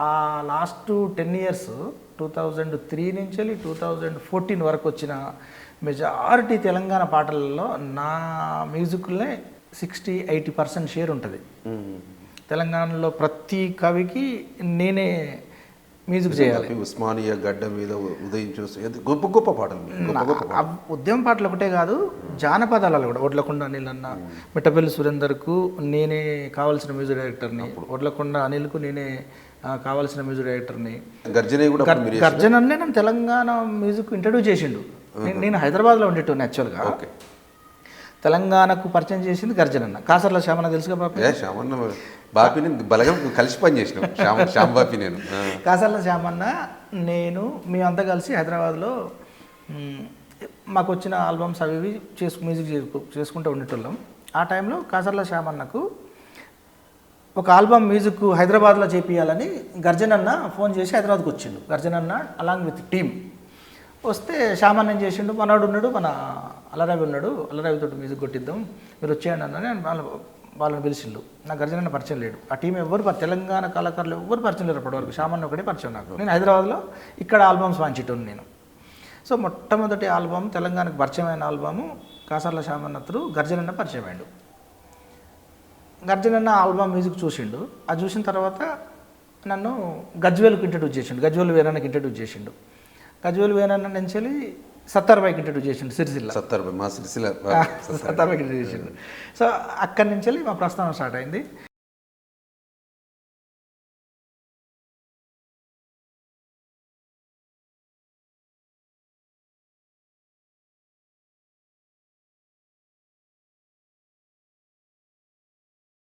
ఆ last ten years two thousand three నుంచి వెళ్ళి టూ థౌజండ్ ఫోర్టీన్ వరకు వచ్చిన మెజారిటీ తెలంగాణ పాటలలో నా మ్యూజిక్లే సిక్స్టీ ఎయిటీ పర్సెంట్ షేర్ ఉంటుంది. తెలంగాణలో ప్రతి కవికి నేనే మ్యూజిక్ చేయాలి. ఉస్మానియా గడ్డ మీద ఉదయించు గొప్ప గొప్ప పాటలు. గొప్ప గొప్ప ఉద్యమ పాటలు ఒకటే కాదు జానపదాలలో కూడా. ఒడ్లకొండ అనిల్ అన్న మిట్టపల్లి సురేందర్కు నేనే కావాల్సిన మ్యూజిక్ డైరెక్టర్ని. ఒడ్లకొండ అనిల్కు నేనే కావాల్సిన మ్యూజిక్ డైరెక్టర్ని. గర్జన కూడా గర్జన్ అన్నే నన్ను తెలంగాణ మ్యూజిక్ ఇంట్రడ్యూస్ చేసిండు. నేను- నేను హైదరాబాద్లో ఉండేటోని యాక్చువల్గా. ఓకే. తెలంగాణకు పరిచయం చేసింది గర్జన్ అన్న కాసర్ల శ్యామన్న తెలుసుగా శ్యామన్న బాపిని బలగం కలిసి పని చేసినాం. శ్యామ శ్యామ్ బాపి నేను. కాసర్ల శ్యామన్న నేను మేమంతా కలిసి హైదరాబాద్లో మాకు వచ్చిన ఆల్బమ్స్ అవి ఇవి చేసుకు మ్యూజిక్ చేసుకు చేసుకుంటూ ఉండేటోళ్ళం. ఆ టైంలో కాసర్ల శ్యామన్నకు ఒక ఆల్బమ్ మ్యూజిక్ హైదరాబాద్లో చేపియాలని గర్జన్ అన్న ఫోన్ చేసి హైదరాబాద్కి వచ్చిండు. గర్జన్ అన్న అలాంగ్ విత్ టీమ్. వస్తే శ్యామన్న ఏం చేసిండు? మనవాడు ఉన్నాడు మన అలరావి ఉన్నాడు అలరావి తోటి మ్యూజిక్ కొట్టిద్దాం మీరు వచ్చేయండి అన్న వాళ్ళ వాళ్ళని పిలిచిండు నాకు గర్జన పరిచయం లేడు ఆ టీం ఎవరు తెలంగాణ కళాకారులు ఎవరు పరిచయం లేరు అప్పటివరకు శ్యామన్న ఒకటే పరిచయం నాకు. నేను హైదరాబాద్లో ఇక్కడ ఆల్బమ్స్ వాంచిట్టాను నేను. సో మొట్టమొదటి ఆల్బమ్ తెలంగాణకు పరిచయమైన ఆల్బము కాసర్ల శ్యామన్న త్రూ గర్జనన్న పరిచయం అయ్యాడు. గర్జనన్న ఆల్బమ్ మ్యూజిక్ చూసిండు. అది చూసిన తర్వాత నన్ను గజ్వేల్కి ఇంట్రడ్యూస్ చేసిండు. గజ్వేల్ వేరన్నకి ఇంట్రడ్యూస్ చేసిండు. గజ్వేల్ వేరన్న నుంచి సత్తార్బాయికి ఇంట్రడ్యూస్ చేసిండు సిరిసిల్ల. సత్తర్ మా సిరిసిల్ల సత్తార్బాయికి ఇంట్రడ్యూస్ చేసిండు. సో అక్కడి నుంచి మా ప్రస్థానం స్టార్ట్ అయింది.